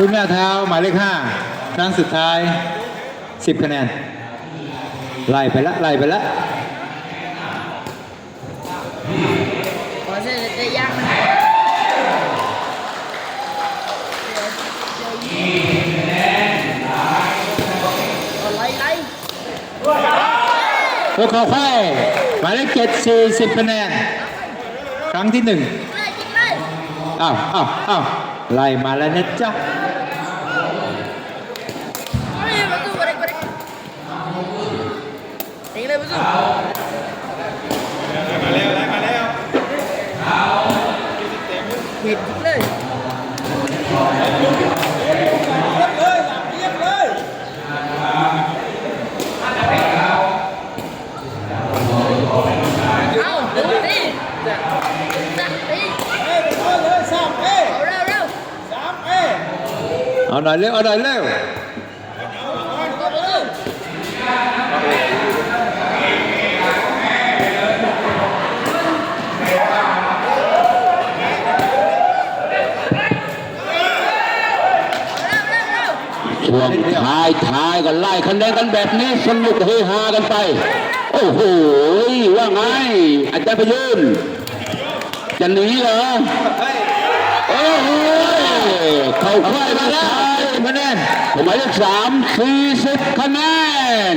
คุณแม่เท้าหมายเลขห้าครั้งสุดท้ายสิบคะแนน ไล่ไปละ ไล่ไปละขอเส้นจะย่างมันเอาไล่ไล่พวกเขาไข่หมายเลขเจ็ดสี่สิบคะแนน ครั้งที่หนึ่งอ้าวอ้าวอ้าวไล่มาแล้วนะจ๊ะ เลยประตู มาแล้วไล่มาแล้ว ผิดเลย เลยเรียบเลย เอาดึงตีจับตี เอ้ยเลยเลยสามเอ้ย เอาเร็วเร็ว สามเอ้ย เอาหน่อยเร็วเอาหน่อยเร็ว ตั ช่วงท้ายท้ายก็ไล่คะแนนกันแบบนี้สนุกเฮฮากันไป โอ้โหว่าไง อาจารย์ประยุนจะหนีเหรอโอ้โหเข้าค่ายมาแล้วคะแนนหมายเลขสามสี่สิบคะแนน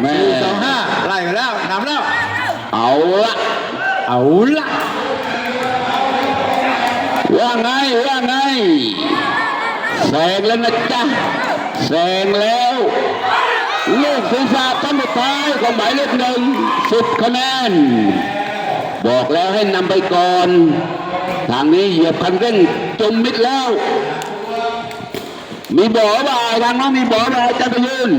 แม่สี่สองห้าไล่ไปแล้วนำแล้ว เอาละเอาละว่าไงว่าไงแซงแล้วนะจ๊ะ แซงแล้วลูกศีรษะท่านสุดท้ายของหมายเลขหนึ่งสิบคะแนน บอกแล้วให้นำไปก่อน ทางนี้เหยียบคันเร่งจมมิดแล้ว มีบ่อบายทางน้องมีบ่อบายจะไปยืน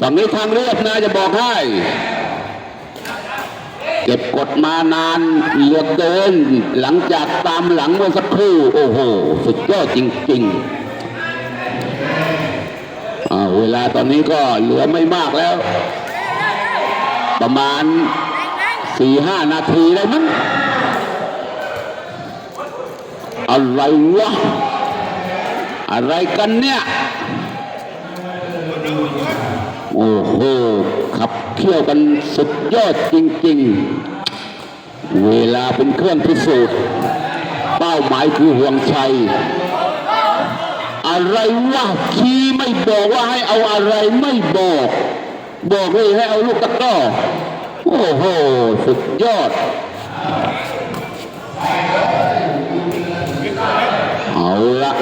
ฝั่งนี้ทางเรียบนะจะบอกให้เก็บกดมานานเหลือเกิน หลังจากตามหลังเมื่อสักครู่ โอ้โห สุดยอดจริง ๆ เวลาตอนนี้ก็เหลือไม่มากแล้ว ประมาณสี่ห้านาทีได้มั้งอะไรวะอะไรกันเนี่ย โอ้โหขับเคี่ยวกันสุดยอดจริง ๆ เวลาเป็นเครื่องพิสูจน์ เป้าหมายคือห่วงชัย อะไรวะคีไม่บอกว่าให้เอาอะไรไม่บอก บอกเลยให้เอาลูกตะก้อโอ้โห สุดยอด เอาละ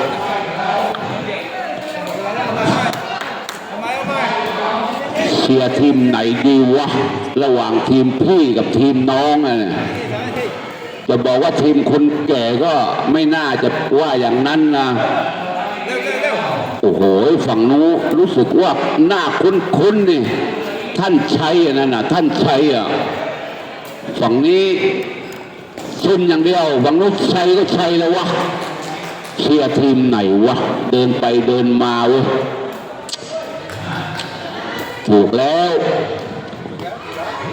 เชียร์ทีมไหนดีวะ ระหว่างทีมพี่กับทีมน้องอะเนี่ยจะบอกว่าทีมคนแก่ก็ไม่น่าจะว่าอย่างนั้นนะ เร็วเร็วเร็ว โอ้โหฝั่งนู้นรู้สึกว่าหน้าคุ้นๆนี่ ท่านชัยอะนั่นน่ะ ท่านชัยอะฝั่งนี้ชุนอย่างเดียวฝั่งนู้นชัยก็ชัยแล้ววะเชียร์ทีมไหนวะ เดินไปเดินมาเว้ยถูกแล้ว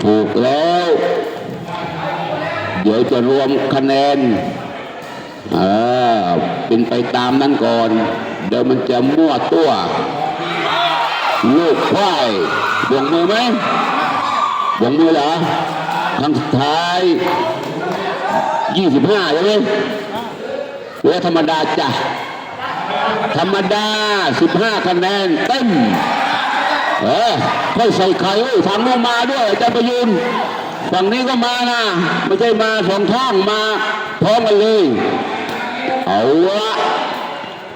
ถูกแล้ว เดี๋ยวจะรวมคะแนนเออเป็นไปตามนั้นก่อน เดี๋ยวมันจะมั่วตัว ลูกควายบวงมือไหมบวงมือเหรอครั้งสุดท้าย 25 ใช่ไหมหรือว่าธรรมดาจ้ะ ธรรมดา 15 คะแนนเต็ม เออค่อยใส่ไข่เว้ยทางนู้นมาด้วยอาจารย์ประยุนฝั่งนี้ก็มานะ ไม่ใช่มาสองท้องมาพร้อมกันเลย เอาละ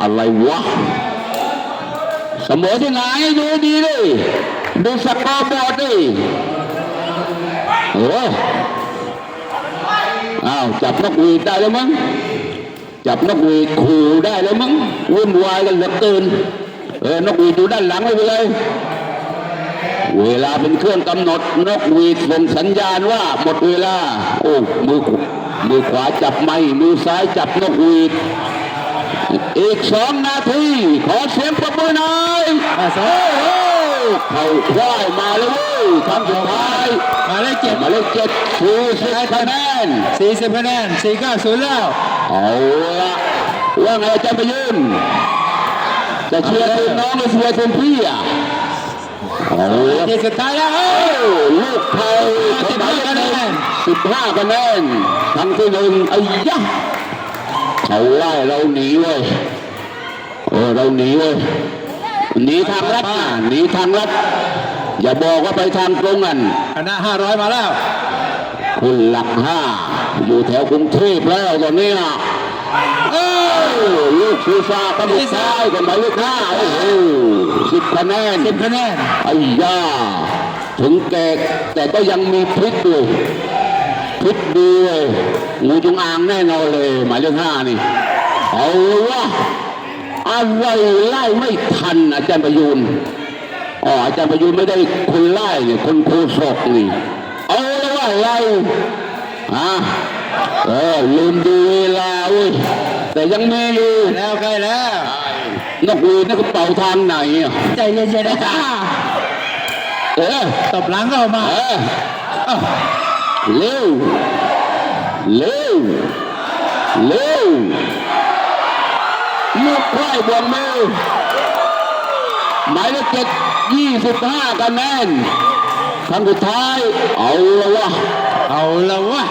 อะไรวะสมอที่ไหนดูดีดิดูสกอร์บอร์ดดิโอ้อ้าวจับนกหวีดได้แล้วมั้งจับนกหวีดขู่ได้แล้วมั้งวุ่นวายกันเหลือเกินเออนกหวีดอยู่ด้านหลังไม่เป็นไรเวลาเป็นเครื่องกำหนดนกหวีดส่งสัญญาณว่าหมดเวลา โอ้มือมือขวาจับไม้มือซ้ายจับนกหวีด อีกสองนาที ขอเสียงปรบมือหน่อยมาสอโอ้งโหเข้าควายมาเลยเว้ยคำสุดท้ายหมายเลขเจ็ดหมายเลขเจ็ดสี่สิบคะแนนสี่สิบคะแนนสี่เก้าศูนย์แล้ว เอาละว่าไงอาจารย์ประยุนจะเชียร์ทีมน้องหรือเชียร์ทีมพี่อะเอาละทีสุดท้ายแล้วเอ้าลูกไทยสิบห้าคะแนนสิบห้าคะแนนครั้งที่หนึ่งไอ้ยะ เขาไล่เราหนีเว้ยเออเราหนีเว้ยหนีทางลัดนะหนีทางลัดอย่าบอกว่าไปทางตรงกันคณะห้าร้อยมาแล้วคุณหลักห้าอยู่แถวกรุงเทพแล้วตอนเนี้ยเอ้าลูกศีรษะกระดูกซ้ายกับหมายเลขห้าโอ้โหสิบคะแนนสิบคะแนนไอ้ย่าถึงแก่แต่ก็ยังมีพิษอยู่ พิษดีเลยงูจงอางแน่นอนเลย หมายเลขห้านี่ เอาวะอะไรไล่ไม่ทันอาจารย์ประยูนอ๋ออาจารย์ประยูนไม่ได้คนไล่เนี่ยคนโคศกนี่เอาแล้วว่าไล่อะเออลืมดูเวลาเว้ยแต่ยังมีอยู่แล้วใกล้แล้วนกหวีดนี่ก็เป่าทางไหนอะใจเย็นๆนะจ๊ะเออตบหลังก็ออกมาเอออ้าว เร็วเร็วเร็วลูกไข่บวงมือหมายเลขเจ็ดยี่สิบห้าคะแนนครั้งสุดท้าย เอาละวะ เอาละวะ